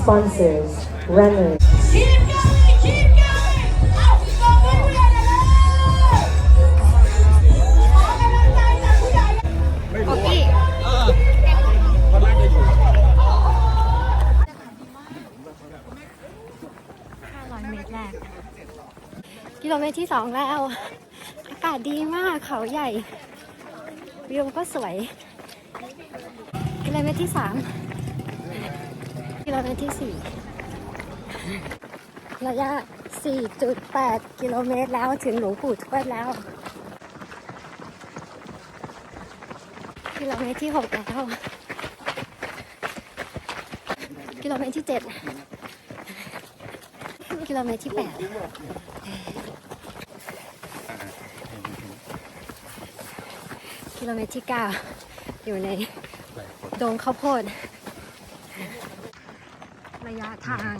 sponsors, runners. Keep going, keep going เอาตบมือผู้ใหญ่หน่อยเร็วขอกำลังใจจากผู้ใหญ่ โอเค500 เมตรแรก กิโลเมตรที่สองแล้ว อากาศดีมากเขาใหญ่ วิวก็สวย กิโลเมตรที่สาม กิโลเมตรที่สี่ระยะ 4.8 กิโลเมตรแล้วถึงหลวงปู่ทวดแล้ว กิโลเมตรที่ 6 แล้ว กิโลเมตรที่ 7 กิโลเมตรที่ 8 กิโลเมตรที่ 9 อยู่ในดงข้าวโพด ระยะทาง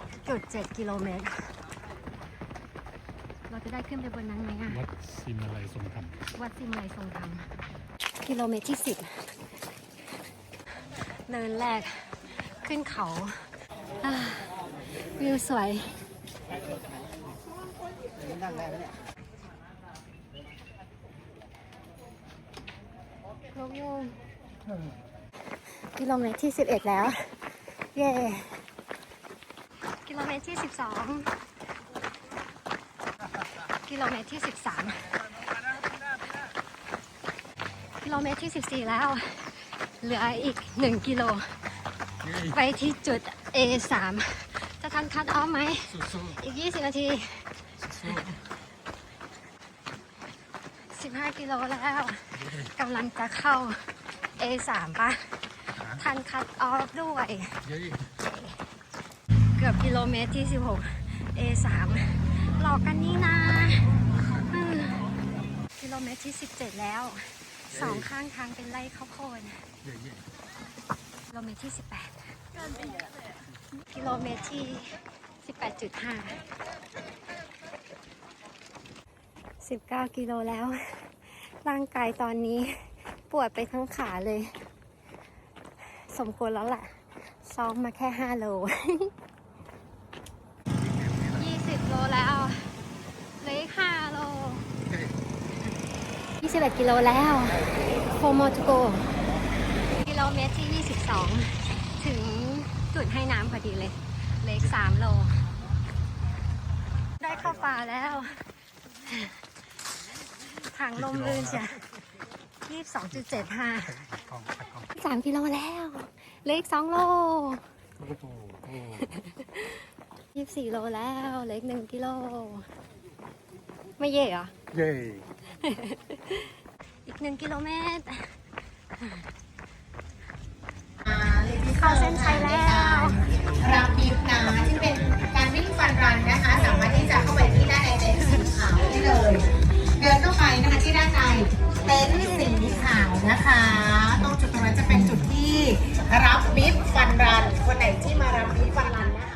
9.7 กิโลเมตร เราจะได้ขึ้นไปบนนั้นไหมอะวัดซิมอะไรทรงธรรมวัดซิมไลทรงธรรมกิโลเมตรที่สิบเนินแรกขึ้นเขาอ่าวิวสวยนกยูงกิโลเมตรที่สิบเอ็ดแล้ว เย้กิโลเมตรที่สิบสองกิโลเมตรที่สิบสามกิโลเมตรที่ 14 แล้ว เหลืออีก 1 กิโล ไปที่จุด A3 จะทันคัดออฟไหม อีก 20 นาที 15 กิโลแล้วกำลังจะเข้า A3 ปะ ทันคัดออฟด้วยเกือบกิโลเมตรที่ 16 A3 หลอกกันนี่นะอืมกิโลเมตรที่ 17 แล้ว สองข้างทางเป็นไร่ข้าวโพดกิโลเมตรที่ 18 กิโลเมตรที่ 18.5 19 กิโลแล้ว ร่างกายตอนนี้ปวดไปทั้งขาเลย สมควรแล้วแหละซ้อมมาแค่5โล20 โลแล้วเหลืออีก5โล 21 กิโลแล้วโฟมอทูโกกิโลเมตรที่ 22 ถึงจุดให้น้ำพอดีเลยเหล็ก3โล ได้เข้าป่าแล้วทางลมลื่นจ้ะ22.75 3กิโลแล้วเหล็ก2โล24โลแล้วเหล็ก1กิโล ไม่เย่เหรอ เย้อีกหนึ่งกิโลเมตรเข้าเส้นชัยแล้วรับบิฟนะที่เป็นการวิ่งฟันรันนะคะ สามารถที่จะเข้าไปที่ด้านในเต็นท์สีขาวได้เลย เดินเข้าไปนะคะที่ด้านในเต็นท์สีขาวนะคะ เป็นจุดที่รับบิฟฟันรัน คนไหนที่มารับบิฟฟันรันนะ